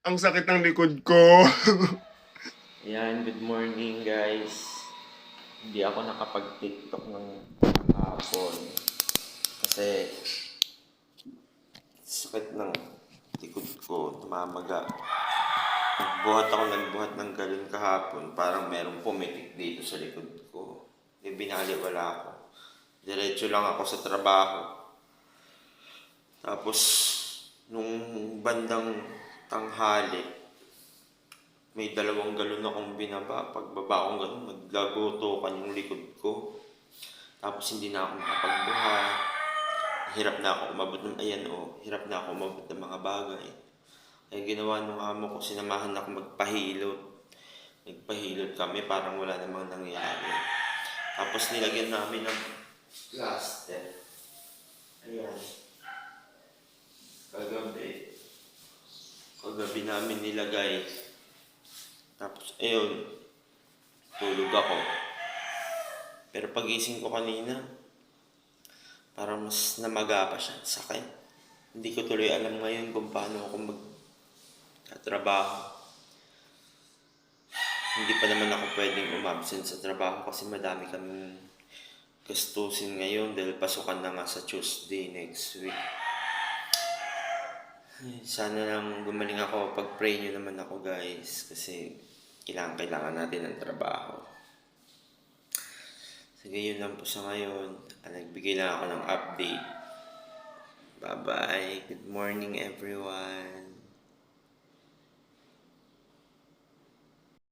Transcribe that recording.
Ang sakit ng likod ko. Ayan, good morning guys. Hindi ako nakapag-tiktok ng hapon. Kasi sakit ng likod ko, tumamaga. Nagbuhat ako ng buhat ng galon kahapon. Parang merong pumitik dito sa likod ko. May binaliwala ako. Diretso lang ako sa trabaho. Tapos, nung bandang tanghali, may dalawang galon akong binaba. Pagbaba akong ganun, naglagotokan yung likod ko. Tapos hindi na ako makapagbuhat. Hirap na ako umabot ng, ayan o, hirap na ako umabot ng mga bagay. Kaya ginawa nung amo ko, sinamahan ako magpahilot. Nagpahilot kami, parang wala namang nangyari. Tapos nilagyan namin ng plaster. Ayan. Kagabi namin nilagay. Tapos, ayun, tulog ako. Pero pagising ko kanina, parang mas namaga pa siya sa akin. Hindi ko tuloy alam ngayon kung paano ako mag-trabaho. Hindi pa naman ako pwedeng umabsent sa trabaho kasi madami kaming gastusin ngayon dahil pasukan na nga sa Tuesday next week. Sana lang gumaling ako. Pag-pray nyo naman ako guys. Kasi kailangan, kailangan natin ng trabaho. Sige, yun lang po sa ngayon. Ah, Nagbigay lang ako ng update. Bye-bye. Good morning everyone.